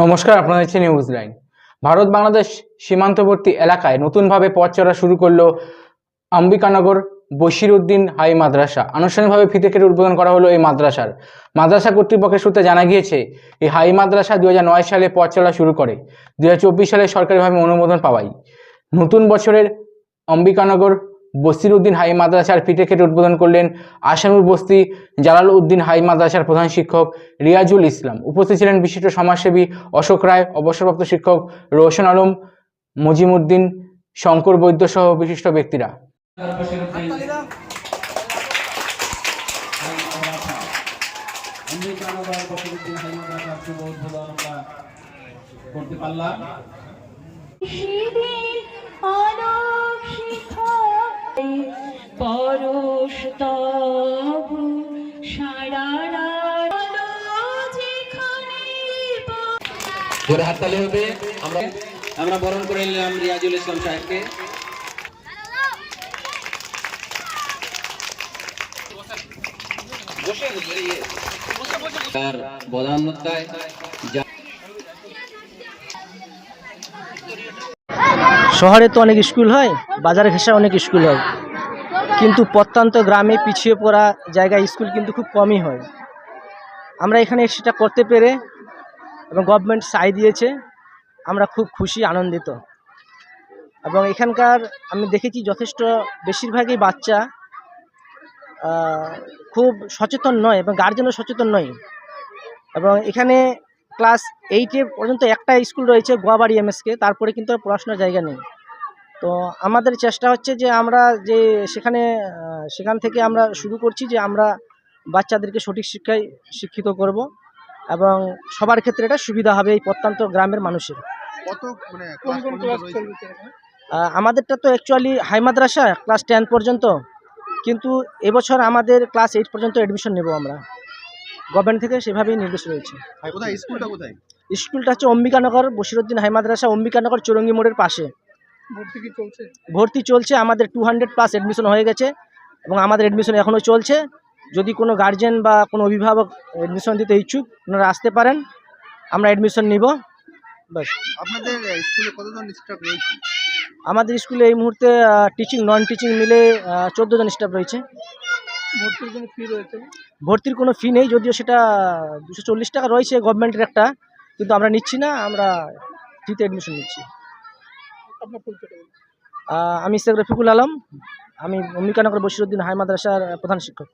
নমস্কার, আপনারা দেখছেন নিউজ লাইন ভারত বাংলাদেশ সীমান্তবর্তী এলাকায় নতুনভাবে পথ চলা শুরু করল অম্বিকানগর বশিরউদ্দিন হাই মাদ্রাসা। আনুষ্ঠানিকভাবে ফিতে কেটে উদ্বোধন করা হলো এই মাদ্রাসার। মাদ্রাসা কর্তৃপক্ষের সূত্রে জানা গিয়েছে, এই হাই মাদ্রাসা দুহাজার নয় সালে পথ চলা শুরু করে। দু হাজার চব্বিশ সালে সরকারিভাবে অনুমোদন পাওয়াই নতুন বছরের অম্বিকানগর বসিরউদ্দিন হাই মাদ্রাসার ফিতে খেটে উদ্বোধন করলেন আসানুর বস্তি জালাল উদ্দিন হাই মাদ্রাসার প্রধান শিক্ষক রিয়াজুল ইসলাম। উপস্থিত ছিলেন বিশিষ্ট সমাজসেবী অশোক রায়, অবসরপ্রাপ্ত শিক্ষক রোশন আলম, মজিমুদ্দিন, শঙ্কর বৈদ্য সহ বিশিষ্ট ব্যক্তিরা। করতে পারলাম জোরে হাততালি হবে। আমরা আমরা বরণ করে নিলাম রিয়াজুল ইসলাম সাহেবকে। তার শহরে তো অনেক স্কুল হয় বাজারে ঘেঁষা অনেক স্কুল হয়। কিন্তু প্রত্যন্ত গ্রামে পিছিয়ে পড়া জায়গায় স্কুল কিন্তু খুব কমই হয়। আমরা এখানে সেটা করতে পেরে এবং গভর্নমেন্ট সাই দিয়েছে, আমরা খুব খুশি, আনন্দিত। এবং এখানকার আমি দেখেছি যথেষ্ট, বেশিরভাগই বাচ্চা খুব সচেতন নয় এবং গার্জেনও সচেতন নয়। এবং এখানে ক্লাস এইটে পর্যন্ত একটা স্কুল রয়েছে গোয়াবাড়ি এমএসকে তারপরে কিন্তু পড়াশোনার জায়গা নেই। তো আমাদের চেষ্টা হচ্ছে যে আমরা যে সেখানে সেখান থেকে আমরা শুরু করছি যে আমরা বাচ্চাদেরকে সঠিক শিক্ষায় শিক্ষিত করব। এবং সবার ক্ষেত্রে এটা সুবিধা হবে এই প্রত্যন্ত গ্রামের মানুষের। কত মানে আমাদেরটা তো অ্যাকচুয়ালি হাই মাদ্রাসা ক্লাস টেন পর্যন্ত। কিন্তু এবছর আমাদের ক্লাস এইট পর্যন্ত অ্যাডমিশন নেব আমরা। গভর্নমেন্ট থেকে সেভাবেই নির্দেশ রয়েছে। স্কুলটা কোথায়? স্কুলটা হচ্ছে অম্বিকানগর বসিরুদ্দিন হাই মাদ্রাসা অম্বিকানগর চৌরঙ্গি মোড়ের পাশে। ভর্তি কি চলছে? ভর্তি চলছে আমাদের টু হান্ড্রেড প্লাস অ্যাডমিশন হয়ে গেছে এবং আমাদের অ্যাডমিশন এখনও চলছে। যদি কোনো গার্জেন বা কোনো অভিভাবক অ্যাডমিশন দিতে ইচ্ছুক ওনারা আসতে পারেন। আমরা অ্যাডমিশন নিব। ব্যাস। আপনাদের স্কুলে কতজন স্টাফ রয়েছে? আমাদের স্কুলে এই মুহূর্তে টিচিং নন টিচিং মিলে চোদ্দ জন স্টাফ রয়েছে। ভর্তির কোনো ফি রয়েছে ভর্তির কোনো ফি নেই যদিও সেটা দুশো চল্লিশ টাকা রয়েছে গভর্নমেন্টের একটা কিন্তু আমরা নিচ্ছি না আমরা ফ্রিতে অ্যাডমিশন নিচ্ছি। আমি শেখ রফিকুল আলম আমি অম্বিকানগর বসিরুদ্দিন হাই মাদ্রাসার প্রধান শিক্ষক।